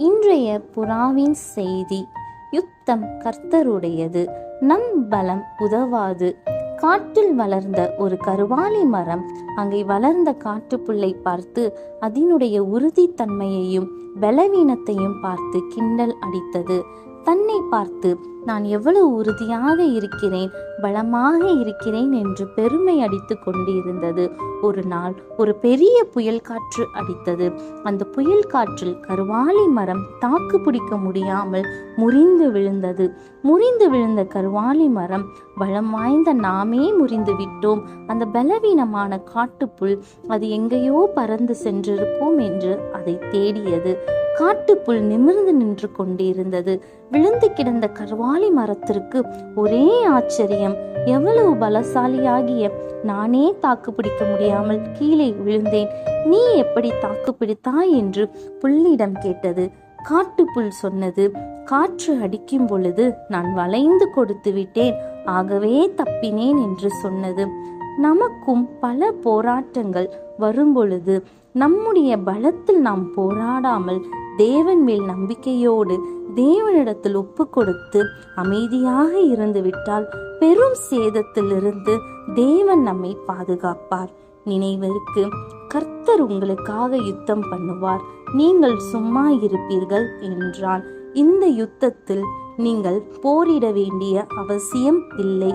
இன்றைய புறாவின் செய்தி யுத்தம் கர்த்தருடையது. நம் பலம் உதவாது. காட்டில் வளர்ந்த ஒரு கருவாலி மரம் அங்கே வளர்ந்த காட்டுப்புள்ளை பார்த்து அதனுடைய உறுதித்தன்மையையும் பலவீனத்தையும் பார்த்து கிண்டல் அடித்தது. தன்னை பார்த்து நான் எவ்வளவு உறுதியாக இருக்கிறேன் பலமாக இருக்கிறேன் என்று பெருமை அடித்து கொண்டிருந்தது. ஒரு நாள் ஒரு பெரிய புயல் காற்று அடித்தது. அந்த புயல் காற்றில் கருவாலி மரம் தாக்கு பிடிக்க முடியாமல் முறிந்து விழுந்தது. முறிந்து விழுந்த கருவாலி மரம் பலம் வாய்ந்த நாமே முறிந்து விட்டோம். அந்த பலவீனமான காட்டுப்புல் அது எங்கேயோ பறந்து சென்றிருக்கும் என்று அதை தேடியது. காட்டுப்புல் நிமிர்ந்து நின்று கொண்டிருந்தது. விழுந்து கிடந்த கருவாலி மரத்திற்கு ஒரே ஆச்சரியம். எவ்வளவு பலசாலியாகிய நானே தாக்கு பிடிக்க முடியாமல் கீழே விழுந்தேன். நீ எப்படி தாக்கு பிடித்தாய்? என்று புல்லிடம் கேட்டது. காட்டுப்புல் சொன்னது காற்று அடிக்கும் பொழுது நான் வளைந்து கொடுத்து விட்டேன். ஆகவே தப்பினேன் என்று சொன்னது. நமக்கும் பல போராட்டங்கள் வரும்பொழுது நம்முடைய பலத்தில் நாம் போராடாமல் தேவன் மேல் நம்பிக்கையோடு தேவனிடத்தில் ஒப்பு கொடுத்து அமைதியாக இருந்துவிட்டால் பெரும் சேதத்திலிருந்து தேவன் நம்மை பாதுகாப்பார். நினைவிற்கு கர்த்தர் உங்களுக்காக யுத்தம் பண்ணுவார். நீங்கள் சும்மா இருப்பீர்கள் என்றான் இந்த யுத்தத்தில் நீங்கள் போரிட வேண்டிய அவசியம் இல்லை.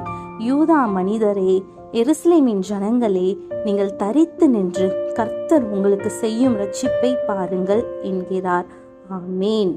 யூதா மனிதரே எருசலேமின் ஜனங்களே நீங்கள் தரித்து நின்று கர்த்தர் உங்களுக்கு செய்யும் ரட்சிப்பை பாருங்கள் என்கிறார். ஆமேன்.